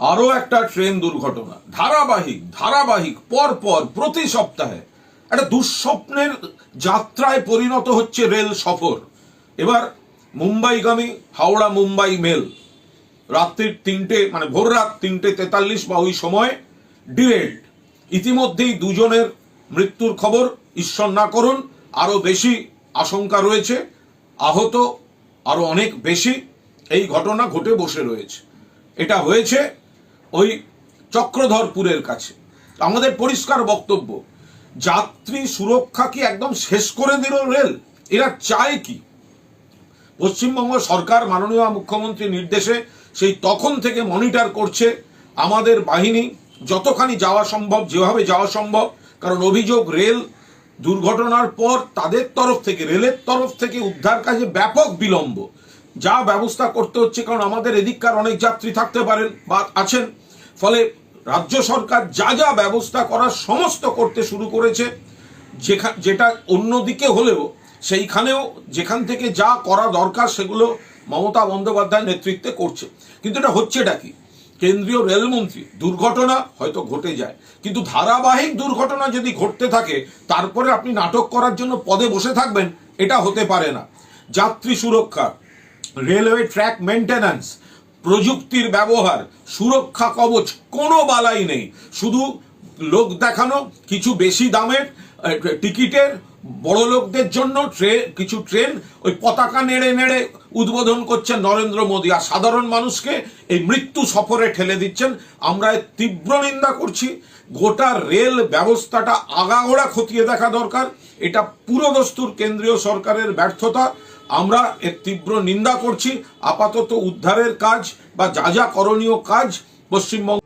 আরও একটা ট্রেন দুর্ঘটনা। ধারাবাহিক ধারাবাহিক পর পর প্রতি সপ্তাহে একটা দুঃস্বপ্নের যাত্রায় পরিণত হচ্ছে রেল সফর। এবার মুম্বাইগামী, হাওড়া মুম্বাই মেল। রাত্রির তিনটে মানে ভোর রাত তিনটে তেতাল্লিশ বা ওই সময় ডিরেল্ড ইতিমধ্যেই দুজনের মৃত্যুর খবর ঈশ্বর না করুন, আরও বেশি আশঙ্কা রয়েছে, আহত আরও অনেক বেশি। এই ঘটনা ঘটে বসে রয়েছে। এটা হয়েছে ওই চক্রধরপুরের কাছে। আমাদের পরিষ্কার বক্তব্য, যাত্রী সুরক্ষা কি একদম শেষ করে দিল রেল? এরা চায় কি? পশ্চিমবঙ্গ সরকার, মাননীয় মুখ্যমন্ত্রীর নির্দেশে সেই তখন থেকে মনিটর করছে আমাদের বাহিনী, যতখানি যাওয়া সম্ভব, যেভাবে যাওয়া সম্ভব, কারণ অভিযোগ রেল দুর্ঘটনার পর তাদের তরফ থেকে, রেলের তরফ থেকে উদ্ধার কাজে ব্যাপক বিলম্ব। যা ব্যবস্থা করতে হচ্ছে, কারণ আমাদের এদিককার অনেক যাত্রী থাকতে পারেন বা আছেন। ফলে রাজ্য সরকার যা যা ব্যবস্থা করার সমস্ত করতে শুরু করেছে, যেখা, যেটা অন্যদিকে হলেও, সেইখানেও যেখান থেকে যা করা দরকার সেগুলো মমতা বন্দ্যোপাধ্যায় নেতৃত্বে করছে। কিন্তু এটা হচ্ছেটা কি? কেন্দ্রীয় রেলমন্ত্রী, দুর্ঘটনা হয়তো ঘটে যায়, কিন্তু ধারাবাহিক দুর্ঘটনা যদি ঘটতে থাকে, তারপরে আপনি নাটক করার জন্য পদে বসে থাকবেন, এটা হতে পারে না। যাত্রী সুরক্ষা রেলওয়ে ট্র্যাক মেনটেন্যান্স প্রযুক্তির ব্যবহার, সুরক্ষা কবচ, কোনো বালাই নেই। শুধু লোক দেখানো, কিছু বেশি দামের টিকিটের, বড় লোকদের জন্য ট্রেন কিছু ট্রেন ওই পতাকা নেড়ে নেড়ে উদ্বোধন করছেন নরেন্দ্র মোদী। আর সাধারণ মানুষকে এই মৃত্যু সফরে ঠেলে দিচ্ছেন। আমরা তীব্র নিন্দা করছি। গোটা রেল ব্যবস্থাটা আগাগোড়া খতিয়ে দেখা দরকার। এটা পুরোদস্তুর কেন্দ্রীয় সরকারের ব্যর্থতা। আমরা এর তীব্র নিন্দা করছি আপাতত উদ্ধারের কাজ বা যা যা করণীয় কাজ পশ্চিমবঙ্গ